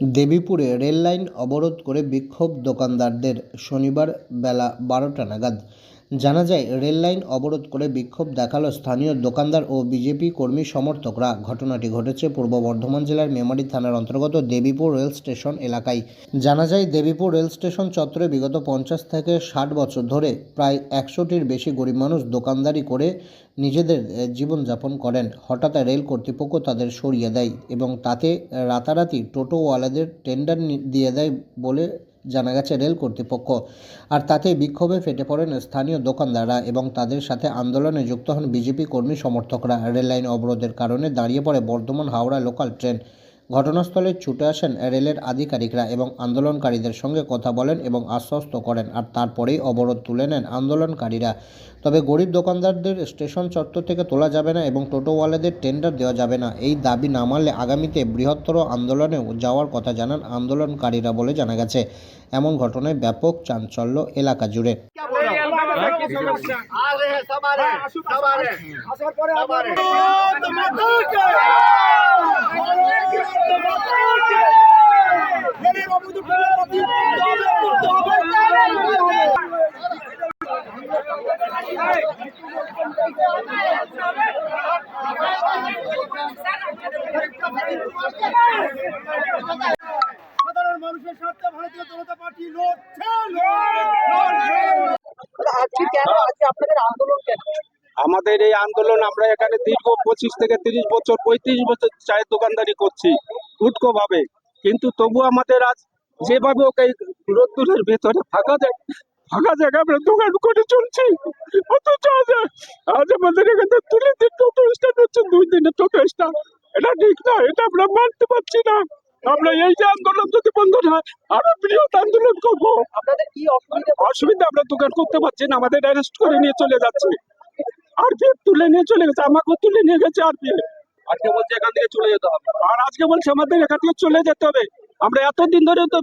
দেবীপুরে rail line অবরোধ করে বিক্ষোভ দোকানদারদের শনিবার বেলা বারোটা নাগাদ। জানা যায় রেললাইন অবরোধ করে বিক্ষোভ দেখাল স্থানীয় দোকানদার ও বিজেপি কর্মী সমর্থকরা। ঘটনাটি ঘটেছে পূর্ব বর্ধমান জেলার মেমারি থানার অন্তর্গত দেবীপুর রেল স্টেশন এলাকায়। জানা যায়, দেবীপুর রেল স্টেশন চত্বরে বিগত পঞ্চাশ থেকে ষাট বছর ধরে প্রায় একশোটির বেশি গরিব মানুষ দোকানদারি করে নিজেদের জীবনযাপন করেন। হঠাৎ রেল কর্তৃপক্ষ তাদের সরিয়ে দেয় এবং তাতে রাতারাতি টোটোওয়ালাদের টেন্ডার দিয়ে দেয় বলে জানা গেছে রেল কর্তৃপক্ষ। আর তাতে বিক্ষোভে ফেটে পড়েন স্থানীয় দোকানদাররা এবং তাদের সাথে আন্দোলনে যুক্ত হন বিজেপি কর্মী সমর্থকরা। রেললাইন অবরোধের কারণে দাঁড়িয়ে পড়ে বর্ধমান হাওড়া লোকাল ট্রেন। ঘটনাস্থলে ছুটে আসেন রেলের আধিকারিকরা এবং আন্দোলনকারীদের সঙ্গে কথা বলেন এবং আশ্বস্ত করেন আর তারপরেই অবরোধ তুলে নেন আন্দোলনকারীরা। তবে গরিব দোকানদারদের স্টেশন চত্বর থেকে তোলা যাবে না এবং টোটোওয়ালাদের টেন্ডার দেওয়া যাবে না। এই দাবি না মানলে আগামীতে বৃহত্তর আন্দোলনেও যাওয়ার কথা জানান আন্দোলনকারীরা বলে জানা গেছে। এমন ঘটনায় ব্যাপক চাঞ্চল্য এলাকা জুড়ে। আমাদের এই আন্দোলন আমরা এখানে দীর্ঘ পঁচিশ থেকে তিরিশ বছর, পঁয়ত্রিশ বছর চায়ের দোকানদারি করছি উটকো ভাবে কিন্তু তবু আমাদের আজ যেভাবে ওকে রোদ্দুরের ভেতরে ফাঁকা যায় ফাঁকা জায়গায় আমরা দোকান করে চলছি। অথচ আজ আমাদের এখানে তুলে দিন টোটো স্ট্যান্ড হচ্ছে, দুই দিনের টোটো স্ট্যান্ড এটা ঠিক না এটা আমরা মানতে পারছি না। আমরা এই যে আন্দোলন যদি বন্ধ না আরও বৃহৎ আন্দোলন করব। অসুবিধা? আমরা দোকান করতে পারছি না আমাদের অ্যারেস্ট করে নিয়ে চলে যাচ্ছে। আরপিএফ তুলে নিয়ে চলে গেছে আমাকেও তুলে নিয়ে গেছে আরপিএফ আজকে বলছে এখান থেকে চলে যেতে হবে। আর আজকে বলছে আমাদের এখান থেকে চলে যেতে হবে। আমরা এতদিন ধরে তো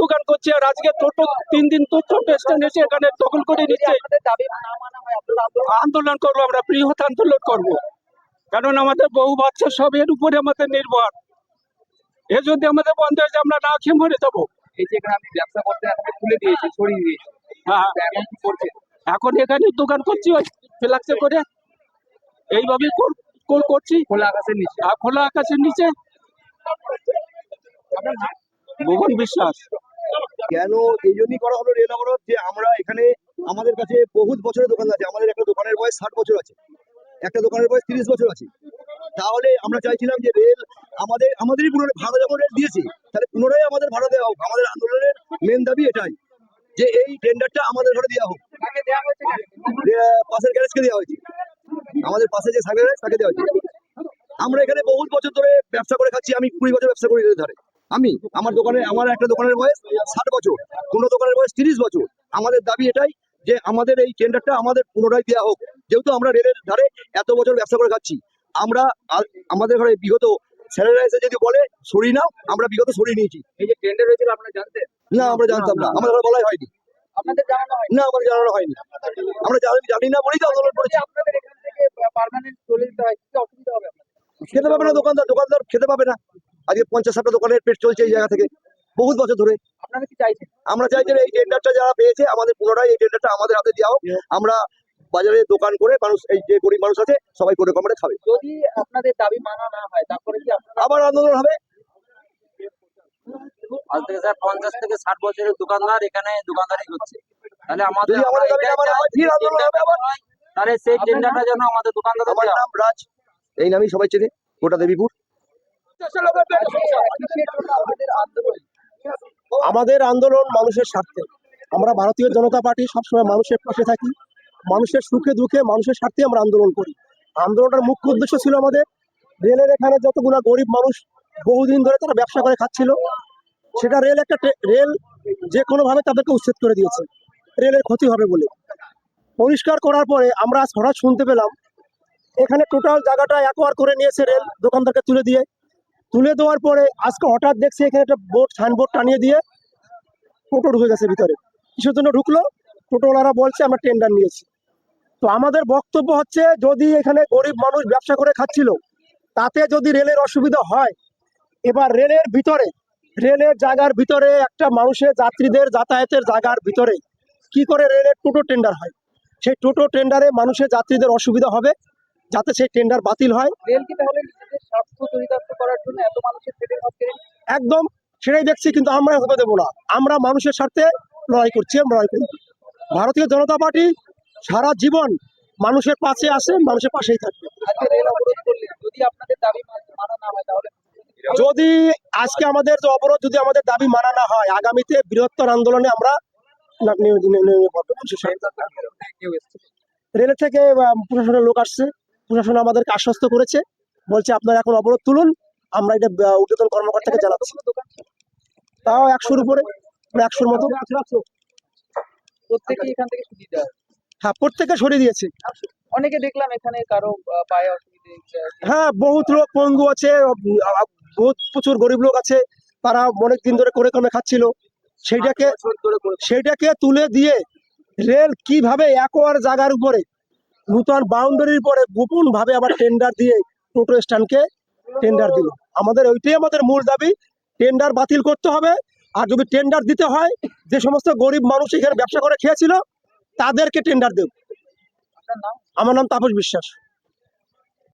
দোকান করছি আর আজকে টোটো তিন দিন তো টোটো স্ট্যান্ড এসে এখানে দখল করে নিচ্ছে। আন্দোলন করব আমরা বৃহৎ আন্দোলন করব। কারণ আমাদের বহু বাচ্চা সব এর উপরে আমাদের নির্ভর। এ যদি আমাদের বন্ধ হয়ে যায় আমরা না খেয়ে মরে যাব। এই যে এখানে আপনি ব্যবসা করতে আপনাকে তুলে দিয়েছে সরিয়ে দিয়েছে। হ্যাঁ এখন কি করছে? এখন এখানে দোকান করছি ওই ফ্লাক্সে করে। এইভাবে কর- কর- করছি। খোলা আকাশের নিচে। আর খোলা আকাশের নিচে। ভুবন বিশ্বাস। কেন এই জন্যই করা হলো রেল অবরোধ যে আমরা এখানে আমাদের কাছে বহুত বছরের দোকান আছে। আমাদের একটা দোকানের বয়স ষাট বছর আছে। একটা দোকানের বয়স তিরিশ বছর আছে। তাহলে আমরা চাইছিলাম যে রেল আমাদের আমাদেরই পুনরায় ভাড়া যখন রেল দিয়েছি তাহলে পুনরায় আমাদের ভাড়া দেওয়া হোক। আমাদের আন্দোলনের মেন দাবি এটাই যে এই টেন্ডারটা আমাদের ঘরে দেওয়া হোক। পাশের গ্যারেজকে দেওয়া হয়েছে। আমাদের পাশে যে সার্ভে তাকে দেওয়া হয়েছে। আমরা এখানে বহুত বছর ধরে ব্যবসা করে খাচ্ছি আমি কুড়ি বছর ব্যবসা করি ধারে। আমি আমার দোকানে আমার একটা দোকানের বয়স ষাট বছর কোনো দোকানের বয়স তিরিশ বছর। আমাদের দাবি এটাই যে আমাদের এই টেন্ডারটা আমাদের পুনরায় দেওয়া হোক। যেহেতু আমরা রেলের ধারে এত বছর ব্যবসা করে খাচ্ছি আমরা আমাদের ঘরে বিগত স্যারেরা এসে যদি বলে সরিয়ে নাও আমরা বিগত সরিয়ে নিয়েছি। এই যে টেন্ডার হয়েছিল আপনারা জানতেন? না আমরা জানতাম না। আমাদের ঘরে বলাই হয়নি। আপনাদের জানানো হয় না আমাদের জানানো হয়নি। আমরা জানি জানি না বলেই তো আন্দোলন করেছি। আপনাদের এখান থেকে পার্মানেন্ট চলে যেতে হয় কি অসুবিধা হবে আপনাদের? খেতে পাবে না দোকানদার দোকানদার খেতে পাবে না। আজকে পঞ্চাশ ষাটটা দোকানের পেট চলছে এই জায়গা থেকে। বহুত বছর ধরে। আপনারা কি চাইছেন? আমরা চাই যে এই টেন্ডারটা যারা পেয়েছে আমাদের পুনরায় এই টেন্ডারটা আমাদের হাতে দেওয়া হোক আমরা বাজারে দোকান করে মানুষ এই যে গরিব মানুষ আছে সবাই করে কমরে খাবে। যদি আপনাদের দাবি মানা না হয় তারপরে কি আপনারা আবার আন্দোলন হবে? আজ থেকে স্যার পঞ্চাশ থেকে ষাট বছরের দোকানদার এখানে দোকানদারি করছে। তাহলে আমাদের তাহলে সেই টেন্ডারটা যেন আমাদের দোকানদার আমার নাম রাজ। এই নামই সবাই চেনে গোটা দেবীপুর। আমাদের আন্দোলন মানুষের স্বার্থে। আমরা ভারতীয় জনতা পার্টি সবসময় মানুষের পাশে থাকি। মানুষের সুখে দুঃখে, মানুষের স্বার্থে আমরা আন্দোলন করি। আন্দোলনটার মুখ্য উদ্দেশ্য ছিল আমাদের রেলের এখানে যতগুলো গরিব মানুষ বহুদিন ধরে তারা ব্যবসা করে, খাচ্ছিল। সেটা রেল একটা রেল যে কোনোভাবে তাদেরকে উচ্ছেদ করে দিয়েছে। রেলের ক্ষতি হবে বলে। পরিষ্কার করার পরে আমরা আজ হঠাৎ শুনতে পেলাম, এখানে টোটাল জায়গাটা একোয়ার করে নিয়েছে রেল দোকানদারকে তুলে দিয়ে। তুলে দেওয়ার পরে আজকে হঠাৎ দেখছি এখানে একটা বোর্ড, সাইনবোর্ড টানিয়ে দিয়ে টোটো ঢুকে গেছে ভিতরে। কিসের জন্য ঢুকলো? টোটোওয়ালারা বলছে, আমরা টেন্ডার নিয়েছি। তো আমাদের বক্তব্য হচ্ছে যদি এখানে গরিব মানুষ ব্যবসা করে খাচ্ছিল তাতে যদি রেলের অসুবিধা হয় এবার রেলের ভিতরে রেলের জায়গার ভিতরে একটা মানুষের যাত্রীদের যাতায়াতের জায়গার ভিতরে কি করে রেলের টোটো টেন্ডার হয়? সেই টোটো টেন্ডারে মানুষের যাত্রীদের অসুবিধা হবে যাতে সেই টেন্ডার বাতিল হয়। তাহলে করার জন্য এত মানুষের? একদম সেটাই দেখছি কিন্তু আমরা হতে দেবো না। আমরা মানুষের স্বার্থে লড়াই করছি আমরা লড়াই করি। ভারতীয় জনতা পার্টি সারা জীবন মানুষের পাশে আসে মানুষের পাশেই থাকবে যদি আজকে আমাদের যে অবরোধ যদি আমাদের দাবি মানা না হয় আগামীতে বৃহত্তর আন্দোলনে আমরা রেলের থেকে প্রশাসনের লোক আসছে। প্রশাসন আমাদেরকে আশ্বস্ত করেছে। বলছে আপনারা এখন অবরোধ তুলুন। আমরা এটা ঊর্ধ্বতন কর্মকর্তাকে জানাচ্ছি? তাও একশোর উপরে একশোর মতো। প্রত্যেকে এখান থেকে হয়। হ্যাঁ প্রত্যেকে সরিয়ে দিয়েছে। অনেকে দেখলাম এখানে কারও পায়ে অসুবিধে হ্যাঁ বহুত লোক পঙ্গু আছে বহুত প্রচুর গরিব লোক আছে তারা অনেক দিন ধরে করে কমে খাচ্ছিল। সেইটাকে সেইটাকে তুলে দিয়ে রেল কীভাবে একর জায়গার উপরে নূতন বাউন্ডারির পরে গোপন ভাবে আবার টেন্ডার দিয়ে টোটো স্ট্যান্ডকে টেন্ডার দিল। আমাদের ওইটাই আমাদের মূল দাবি। টেন্ডার বাতিল করতে হবে। আর যদি টেন্ডার দিতে হয় যে সমস্ত গরিব মানুষ এখানে ব্যবসা করে খেয়েছিল তাদেরকে টেন্ডার দেব। আমার নাম তাপস বিশ্বাস।